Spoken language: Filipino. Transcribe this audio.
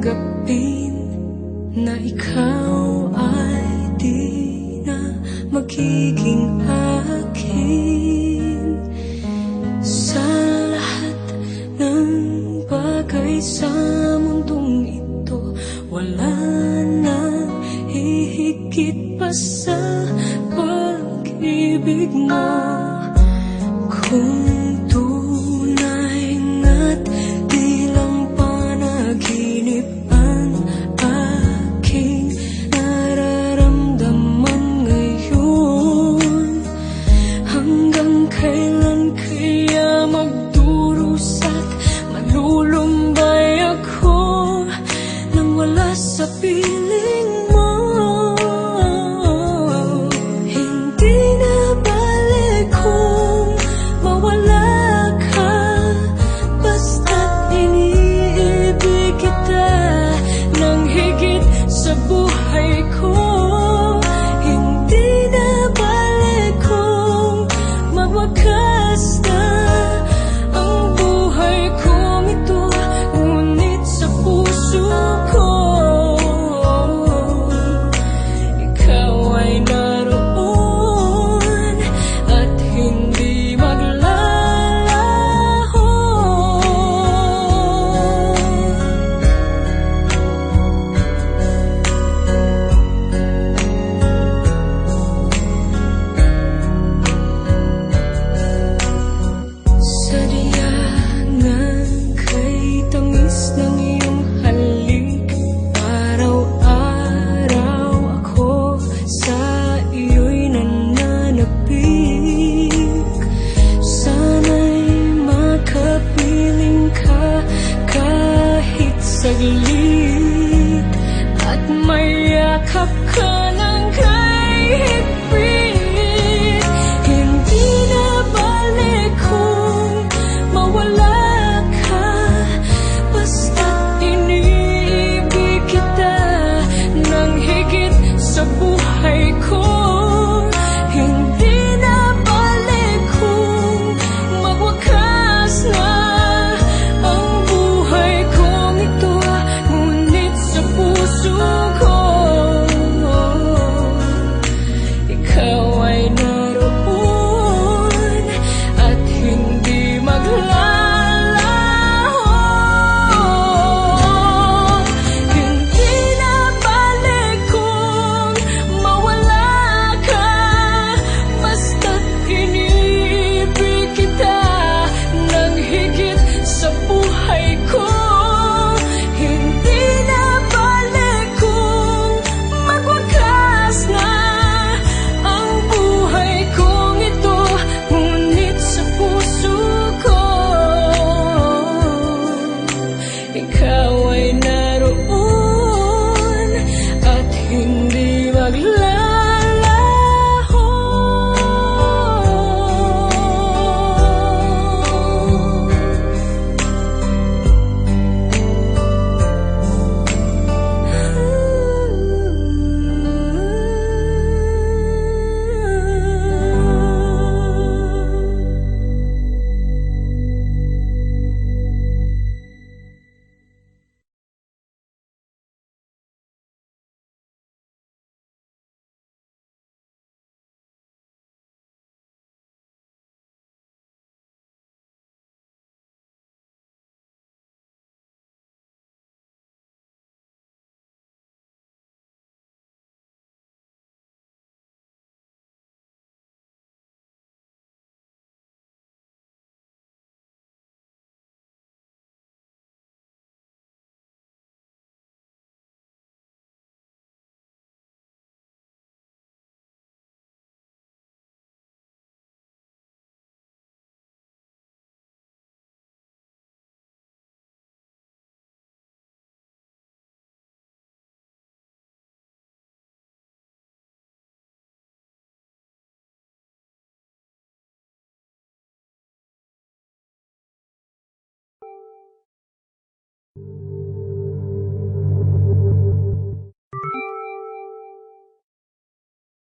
tanggapin na ikaw ay di na magiging akin. Sa lahat ng bagay sa mundong ito wala nang hihigit pa sa pag-ibig mo. Kung tuloy hey